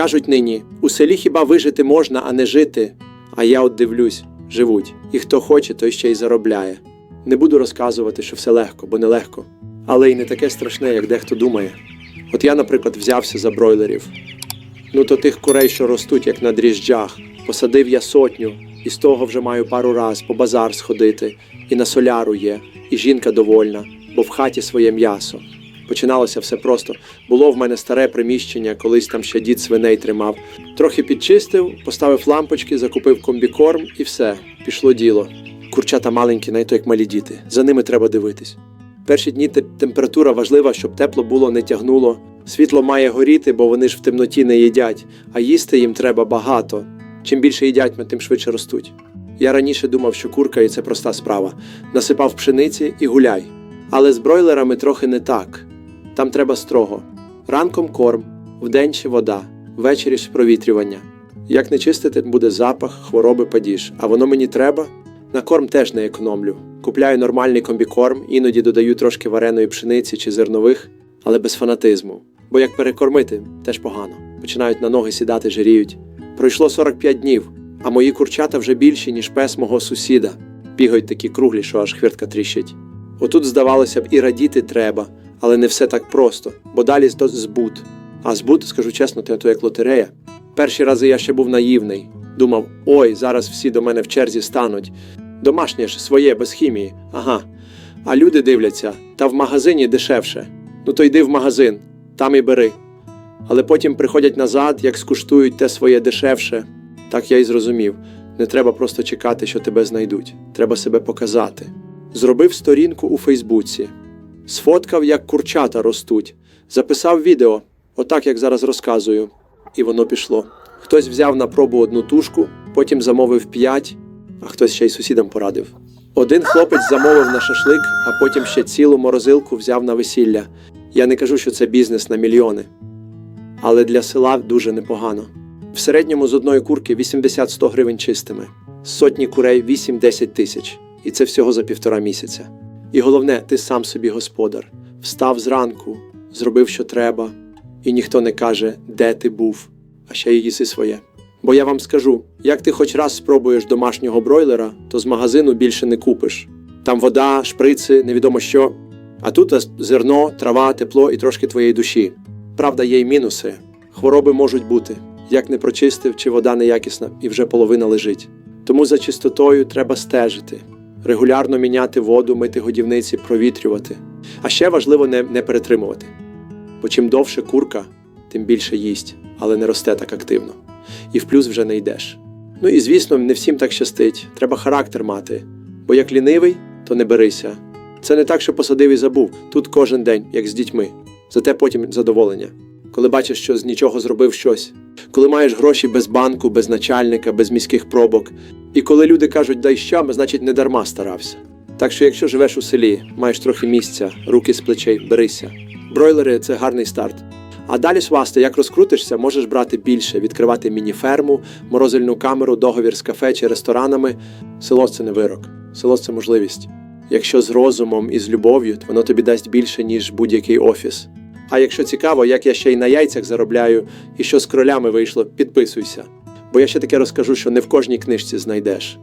Кажуть нині: у селі хіба вижити можна, а не жити. А я от дивлюсь, живуть. І хто хоче, той ще й заробляє. Не буду розказувати, що все легко, бо не легко. Але й не таке страшне, як дехто думає. От я, наприклад, взявся за бройлерів. Ну то тих курей, що ростуть, як на дріжджах. Посадив я сотню, і з того вже маю пару раз по базар сходити, і на соляру є, і жінка довольна, бо в хаті своє м'ясо. Починалося все просто. Було в мене старе приміщення, колись там ще дід свиней тримав. Трохи підчистив, поставив лампочки, закупив комбікорм і все, пішло діло. Курчата маленькі, навіть як малі діти. За ними треба дивитись. Перші дні температура важлива, щоб тепло було, не тягнуло. Світло має горіти, бо вони ж в темноті не їдять, а їсти їм треба багато. Чим більше їдять, тим швидше ростуть. Я раніше думав, що курка і це проста справа. Насипав пшениці і гуляй. Але з бройлерами трохи не так. Там треба строго. Ранком корм, вдень ще вода, ввечері ж провітрювання. Як не чистити, буде запах, хвороби падіж. А воно мені треба? На корм теж не економлю. Купляю нормальний комбікорм, іноді додаю трошки вареної пшениці чи зернових, але без фанатизму. Бо як перекормити, теж погано. Починають на ноги сідати, жиріють. Пройшло 45 днів, а мої курчата вже більші, ніж пес мого сусіда. Бігають такі круглі, що аж хвіртка тріщить. Отут, здавалося б, і радіти треба, але не все так просто, бо далі збут. А збут, скажу чесно, то як лотерея. Перші рази я ще був наївний. Думав, ой, зараз всі до мене в черзі стануть. Домашнє ж своє, без хімії. Ага. А люди дивляться, та в магазині дешевше. Ну то йди в магазин, там і бери. Але потім приходять назад, як скуштують те своє дешевше. Так я й зрозумів. Не треба просто чекати, що тебе знайдуть. Треба себе показати. Зробив сторінку у Фейсбуці, сфоткав, як курчата ростуть, записав відео, отак як зараз розказую, і воно пішло. Хтось взяв на пробу одну тушку, потім замовив п'ять, а хтось ще й сусідам порадив. Один хлопець замовив на шашлик, а потім ще цілу морозилку взяв на весілля. Я не кажу, що це бізнес на мільйони, але для села дуже непогано. В середньому з одної курки 80-100 гривень чистими, сотні курей 8-10 тисяч. І це всього за півтора місяця. І головне, ти сам собі господар. Встав зранку, зробив, що треба, і ніхто не каже, де ти був, а ще й їси своє. Бо я вам скажу: як ти хоч раз спробуєш домашнього бройлера, то з магазину більше не купиш. Там вода, шприци, невідомо що. А тут зерно, трава, тепло і трошки твоєї душі. Правда, є й мінуси. Хвороби можуть бути. Як не прочистив, чи вода неякісна, і вже половина лежить. Тому за чистотою треба стежити, регулярно міняти воду, мити годівниці, провітрювати. А ще важливо не, не перетримувати. Бо чим довше курка, тим більше їсть, але не росте так активно. І в плюс вже не йдеш. Ну і звісно, не всім так щастить. Треба характер мати. Бо як лінивий, то не берися. Це не так, що посадив і забув. Тут кожен день, як з дітьми. Зате потім задоволення. Коли бачиш, що з нічого зробив щось, коли маєш гроші без банку, без начальника, без міських пробок. І коли люди кажуть дай щами, значить не дарма старався. Так що, якщо живеш у селі, маєш трохи місця, руки з плечей, берися. Бройлери це гарний старт. А далі свасти, як розкрутишся, можеш брати більше, відкривати міні-ферму, морозильну камеру, договір з кафе чи ресторанами. Село це не вирок, село це можливість. Якщо з розумом і з любов'ю, то воно тобі дасть більше, ніж будь-який офіс. А якщо цікаво, як я ще й на яйцях заробляю, і що з кролями вийшло, підписуйся. Бо я ще таке розкажу, що не в кожній книжці знайдеш.